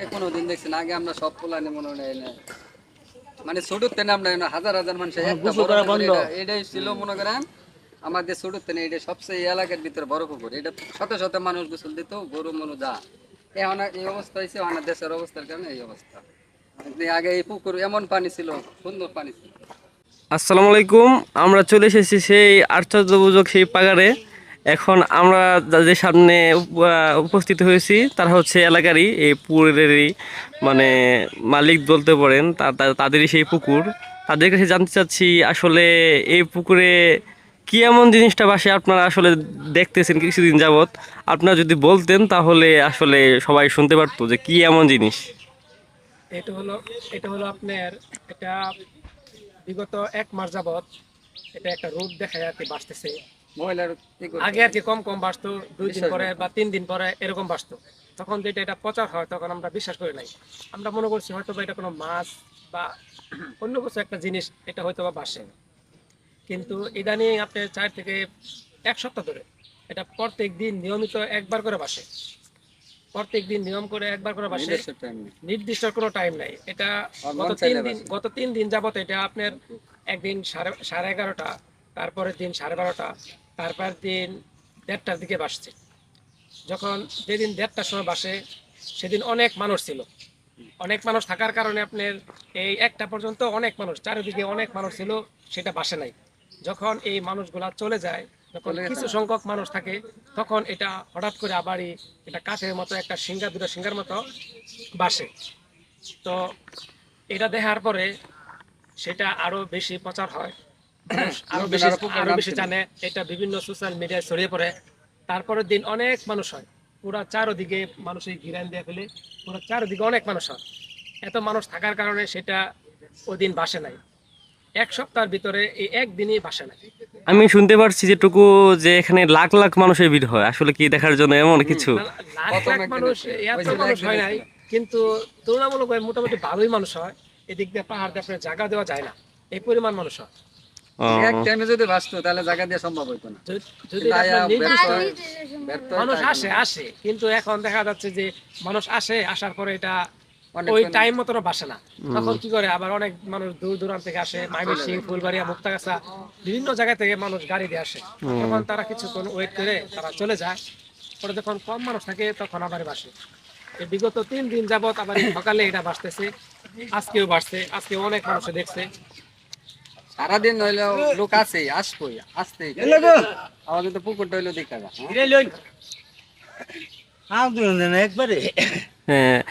কোনোদিন দেখছি না আগে আমরা সব পোলানি মনে হয় এনে মানে আমরা হাজার হাজার মানুষ এটাই ছিল মনে করেন আমাদের এটা সবচেয়ে এলাকার ভিতরে বড় পুকুর। এটা শত শত মানুষ গোসল দিত গরু মনু যা। এখন এই অবস্থা হয়েছে আমাদের দেশের অবস্থার কারণে এই অবস্থা। আগে এই পুকুর এমন পানি ছিল সুন্দর পানি ছিল। আসসালামু আলাইকুম আমরা চলে এসেছি সেই আশ্চর্যবোধক সেই পাগারে। এখন আমরা যাদের সামনে উপস্থিত হয়েছি, তারা হচ্ছে এলাকারই এই পুকুরেরই মানে মালিক বলতে পারেন তাদেরই সেই পুকুর। তাদের কাছে জানতে চাচ্ছি আসলে এই পুকুরে কি এমন জিনিসটা বাসে আপনারা আসলে দেখতেছেন কিছুদিন যাবৎ? আপনারা যদি বলতেন তাহলে আসলে সবাই শুনতে পারতো যে কি এমন জিনিস। এটা হলো এটা হলো আপনার এটা বিগত এক মাস যাবত এটা একটা রোদ দেখায় আর কি বাঁচতেছে? আগে আর কি কম কম বাঁচতো দুই দিন পরে বা তিন দিন পরে এরকম বাঁচতো। তখন যেটা এটা প্রচার হয় তখন আমরা বিশ্বাস করি নাই। আমরা মনে করছি হয়তো বা এটা কোনো মাছ বা অন্য কিছু একটা জিনিস এটা হয়তো বা বাসে কিন্তু ইদানিং আপনি চার থেকে এক সপ্তাহ ধরে এটা প্রত্যেক দিন নিয়মিত একবার করে বাসে প্রত্যেক দিন নিয়ম করে একবার করে বাসে। নির্দিষ্ট কোনো টাইম নাই। এটা গত তিন দিন গত তিন দিন যাবত এটা আপনার একদিন সাড়ে সাড়ে এগারোটা তারপরের দিন সাড়ে বারোটা তারপরের দিন দেড়টার দিকে বাসছে। যখন যেদিন দেড়টার সময় বাসে সেদিন অনেক মানুষ ছিল। অনেক মানুষ থাকার কারণে আপনার এই একটা পর্যন্ত অনেক মানুষ চারিদিকে অনেক মানুষ ছিল সেটা বাসে নাই। যখন এই মানুষগুলা চলে যায় যখন কিছু সংখ্যক মানুষ থাকে তখন এটা হঠাৎ করে আবারই এটা কাঠের মতো একটা সিঙ্গা দুটো সিঙ্গার মতো বাসে। তো এটা দেখার পরে সেটা আরও বেশি প্রচার হয়। আরও বেশি আরও বেশি জানে এটা বিভিন্ন সোশ্যাল মিডিয়ায় ছড়িয়ে পড়ে। তারপরের দিন অনেক মানুষ হয়। পুরো চারোদিকে মানুষের ঘিরান দিয়ে ফেলে। পুরো চারোদিকে অনেক মানুষ হয়। এত মানুষ থাকার কারণে সেটা ওই দিন বাসে নাই। এক সপ্তাহের ভিতরে এই একদিনই বাসে নাই। আমি শুনতে পারছি যেটুকু যে এখানে লাখ লাখ মানুষের ভিড় হয়। আসলে কি দেখার জন্য এমন কিছু? লাখ লাখ মানুষ এত মানুষ হয় নাই। কিন্তু তুলনামূলক মোটামুটি ভালোই মানুষ হয়। এদিক দিয়ে পাহাড় দিয়ে জায়গা দেওয়া যায় না। এই পরিমাণ মানুষ হয়। এক টাইমে যদি বাঁচতো তাহলে জায়গা দিয়ে সম্ভব হতো না। যদি- যদি কিন্তু আয়া আপনার নির্দিষ্ট ব্যর্থ- ব্যর্থ মানুষ আসে আসে। কিন্তু এখন দেখা যাচ্ছে যে মানুষ আসে আসার পরে এটা ওই টাইম মতন বাসে না। তখন কি করে? আবার অনেক মানুষ দূর দূরান্ত থেকে আসে ময়মনসিংহ ফুলবাড়িয়া মুক্তাগাছা বিভিন্ন জায়গা থেকে মানুষ গাড়ি দিয়ে আসে। তখন তারা কিছুক্ষণ ওয়েট করে তারা চলে যায়। পরে যখন কম মানুষ থাকে তখন আবার বাসে। বিগত তিন দিন যাবত আবার সকালে এটা বাসতেছে। আজকেও বাসছে আজকে অনেক মানুষ দেখছে। সারাদিন হইলেও লোক আছে আসবই আসতে আমাদের তো পুকুরটা হইল দেখা যায় হ্যাঁ? একবারে। হ্যাঁ।